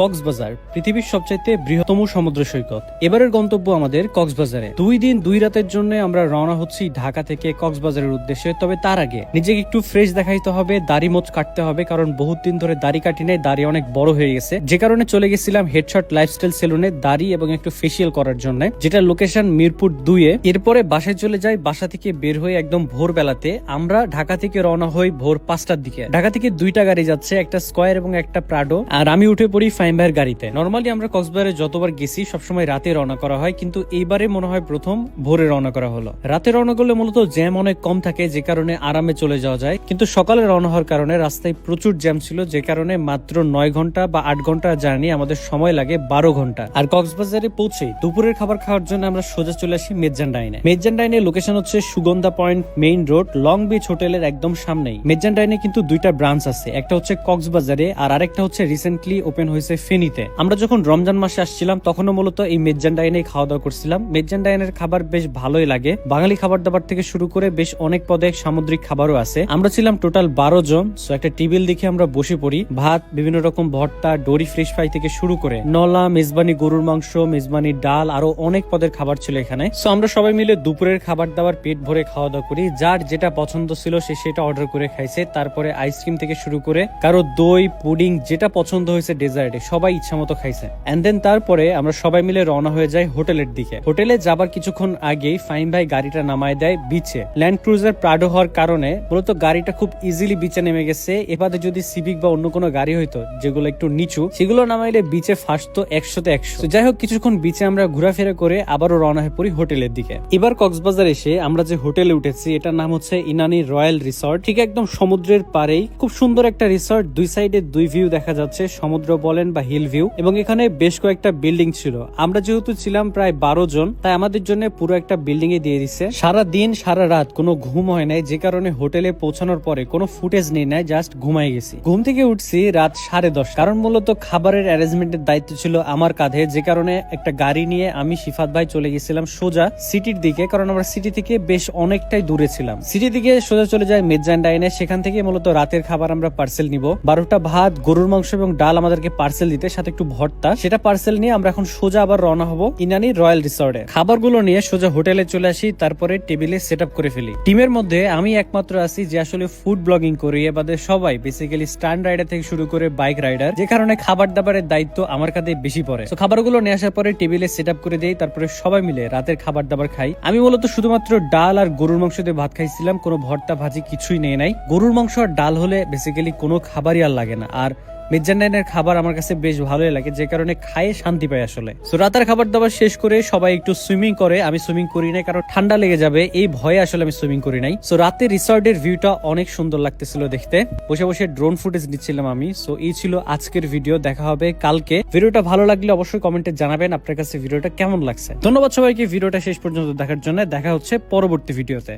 কক্সবাজার, পৃথিবীর সবচাইতে বৃহত্তম সমুদ্র সৈকত। এবারের গন্তব্য আমাদের কক্সবাজারে। দুই দিন, দুই রাতের জন্য আমরা রওনা হচ্ছি ঢাকা থেকে কক্সবাজারের উদ্দেশ্যে। তবে তার আগে নিজেকে একটু ফ্রেশ দেখাইতে হবে, দাড়ি মোচ কাটতে হবে, কারণ বহুত দিন ধরে দাড়ি কাটি নাই, দাড়ি অনেক বড় হয়ে গেছে। যে কারণে চলে গেছিলাম হেডশট লাইফস্টাইল সেলুনে দাড়ি এবং একটু ফেসিয়াল করার জন্য, যেটা লোকেশন মিরপুর দুইয়ে এরপরে বাসায় চলে যাই, বাসা থেকে বের হয়ে একদম ভোর বেলাতে আমরা ঢাকা থেকে রওনা হই ভোর পাঁচটার দিকে। ঢাকা থেকে দুইটা গাড়ি যাচ্ছে, একটা স্কয়ার এবং একটা প্রাডো আর আমি উঠে পড়ি ভাইয়ের গাড়িতে। নর্মালি আমরা কক্সবাজারে যতবার গেছি, সবসময় রাতে রওনা করা হয়, কিন্তু এইবারে মনে হয় প্রথম ভোরে রওনা করা হলো। রাতে রওনা করলে মূলত জ্যাম অনেক কম থাকে, যে কারণে আরামে চলে যাওয়া যায়। কিন্তু সকালে রওনা হওয়ার কারণে রাস্তায় প্রচুর জ্যাম ছিল, যে কারণে মাত্র নয় ঘণ্টা বা আট ঘণ্টা জার্নি আমাদের সময় লাগে বারো ঘণ্টা। আর কক্সবাজারে পৌঁছে দুপুরের খাবার খাওয়ার জন্য আমরা সোজা চলে আসি মেজান ডাইনে। মেজান ডাইনের লোকেশন হচ্ছে Sugandha point main road, long beach হোটেলের একদম সামনেই। মেজান ডাইনে কিন্তু দুইটা ব্রাঞ্চ আছে, একটা হচ্ছে কক্সবাজারে আর আরেকটা হচ্ছে রিসেন্টলি ওপেন হয়েছে ফেনীতে। আমরা যখন রমজান মাসে আসছিলাম, তখনও মূলত এই মেজান ডাইনে খাওয়া দাওয়া করছিলাম। মেজান ডাইনের খাবার বেশ ভালোই লাগে। বাঙালি খাবার দাবার থেকে শুরু করে বেশ অনেক পদে সামুদ্রিক খাবারও আছে। আমরা ছিলাম টোটাল বারো জন সো একটা টেবিল দেখে আমরা বসে পড়ি। ভাত, বিভিন্ন রকম ভর্তা, ডোরি, ফ্রেশ ফ্রাই থেকে শুরু করে নলা, মেজবানি গরুর মাংস, মেজবানি ডাল, আরও অনেক পদের খাবার ছিল এখানে। সো আমরা সবাই মিলে দুপুরের খাবার দাবার পেট ভরে খাওয়া দাওয়া করি। যার যেটা পছন্দ ছিল সে সেটা অর্ডার করে খাইছে। তারপরে আইসক্রিম থেকে শুরু করে কারও দই, পুডিং, যেটা পছন্দ হয়েছে ডেজার্টে সবাই ইচ্ছা মতো খাইছে। এন্ড দেন তারপরে আমরা সবাই মিলে রওনা হয়ে যাই হোটেলের দিকে। হোটেলে যাবার কিছুক্ষণ আগেই ফাইন ভাই গাড়িটা নামায় দেয় বিচে। ল্যান্ড ক্রুজার প্রাডো হওয়ার কারণে মূলত গাড়িটা খুব ইজিলি বিচে নেমে গেছে। এবারে যদি সিভিক বা অন্য কোনো গাড়ি হইতো, যেগুলো একটু নিচু, সেগুলো নামাইলে বিচে ফাঁসতো একশোতে একশো। যাই হোক, কিছুক্ষণ বিচে আমরা ঘোরাফেরা করে আবারও রওনা হয়ে পড়ি হোটেলের দিকে। এবার কক্সবাজার এসে আমরা যে হোটেলে উঠেছি, এটার নাম হচ্ছে ইনানি রয়্যাল রিসর্ট। ঠিক একদম সমুদ্রের পারেই খুব সুন্দর একটা রিসর্ট। দুই সাইডে দুই ভিউ দেখা যাচ্ছে। সমুদ্র বলেন বা হিল ভিউ এবং এখানে বেশ কয়েকটা বিল্ডিং ছিল। আমরা যেহেতু ছিলাম প্রায় বারো জন, তাই আমাদের জন্য পুরো একটা বিল্ডিং এ দিয়ে দিচ্ছে সারা দিন, সারা রাত কোনো ঘুম হয় নাই, যে কারণে হোটেলে পৌঁছানোর পরে কোনো ফুটেজ নেই নাই জাস্ট ঘুমাই গেছি। ঘুম থেকে উঠছি রাত সাড়ে দশ কারণ মূলত খাবারের অ্যারেঞ্জমেন্টের দায়িত্ব ছিল আমার কাঁধে, যে কারণে একটা গাড়ি নিয়ে আমি শিফাত ভাই চলে গেছিলাম সোজা সিটির দিকে, কারণ আমরা সিটি থেকে বেশ অনেকটাই দূরে ছিলাম। সিটি থেকে সোজা চলে যায় মেজান ডাইনে, সেখান থেকে মূলত রাতের খাবার আমরা পার্সেল নিব। বারোটা ভাত, গরুর মাংস এবং ডাল আমাদেরকে পার্সেল দিতে, সাথে একটু ভর্তা। সেটা পার্সেল নিয়ে আমরা এখন সোজা আবার রওনা হব ইনানি রয়্যাল রিসর্টে। খাবারগুলো নিয়ে সোজা হোটেলে চলে আসি, তারপরে টেবিলে সেট করে ফেলি। টিমের মধ্যে আমি একমাত্র আছি যে আসলে ফুড ব্লগিং করি এবারে সবাই বেসিক্যালি স্ট্যান্ড রাইডার থেকে শুরু করে বাইক রাইডার যে কারণে খাবার দাবারের দায়িত্ব আমার কাছে বেশি পড়ে। তো খাবারগুলো নিয়ে আসার পরে টেবিলে সেট করে দেই, তারপরে সবাই মিলে রাতের খাবার দাবার খাই। আমি মূলত শুধুমাত্র ডাল আর গরুর মাংস দিয়ে ভাত খাইছিলাম, কোনো ভর্তা ভাজি কিছুই নেই নাই। গরুর মাংস আর ডাল হলে বেসিক্যালি কোনো খাবারই আর লাগে না। আর মির্জানাইনের খাবার আমার কাছে বেশ ভালোই লাগে, যে কারণে খায়ে শান্তি পাই আসলে। তো রাতের খাবার দাবার শেষ করে সবাই একটু সুইমিং করে, আমি সুইমিং করি নাই, কারণ ঠান্ডা লেগে যাবে, এই ভয়ে আসলে আমি সুইমিং করি নাই। সো রাতে রিসর্টের ভিউটা অনেক সুন্দর লাগতেছিল দেখতে। বসে বসে ড্রোন ফুটেজ নিচ্ছিলাম আমি। সো এই ছিল আজকের ভিডিও দেখা হবে কালকে। ভিডিওটা ভালো লাগলে অবশ্যই কমেন্টে জানাবেন আপনার কাছে ভিডিওটা কেমন লাগছে। ধন্যবাদ সবাইকে, ভিডিওটা শেষ পর্যন্ত দেখার জন্য। দেখা হচ্ছে পরবর্তী ভিডিওতে